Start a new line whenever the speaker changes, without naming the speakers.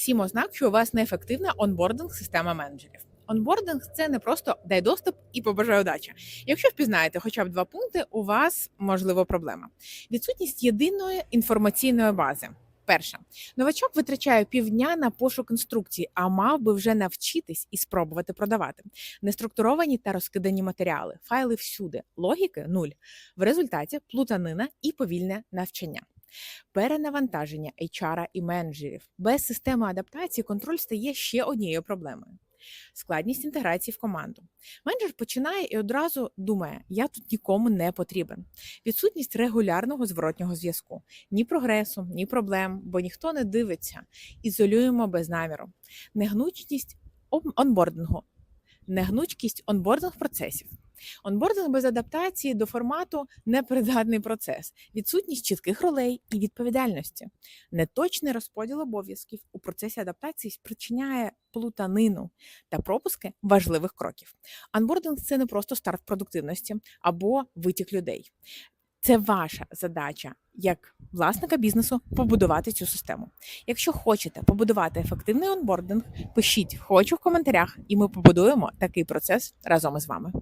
Сім ознак, що у вас неефективна онбординг система менеджерів. Онбординг це не просто дай доступ і побажаю удачі. Якщо впізнаєте хоча б два пункти, у вас можливо проблема. Відсутність єдиної інформаційної бази. Перше, новачок витрачає півдня на пошук інструкцій, а мав би вже навчитись і спробувати продавати. Неструктуровані та розкидані матеріали, файли всюди, логіки нуль. В результаті плутанина і повільне навчання. Перенавантаження HR і менеджерів без системи адаптації контроль стає ще однією проблемою. Складність інтеграції в команду. Менеджер починає і одразу думає: я тут нікому не потрібен. Відсутність регулярного зворотнього зв'язку, ні прогресу, ні проблем, бо ніхто не дивиться. Ізолюємо без наміру. Негнучність онбордингу, негнучкість онбординг процесів. Онбординг без адаптації до формату непридатний процес, відсутність чітких ролей і відповідальності, неточний розподіл обов'язків у процесі адаптації спричиняє плутанину та пропуски важливих кроків. Анбординг це не просто старт продуктивності або витік людей. Це ваша задача як власника бізнесу побудувати цю систему. Якщо хочете побудувати ефективний онбординг, пишіть хочу в коментарях, і ми побудуємо такий процес разом із вами.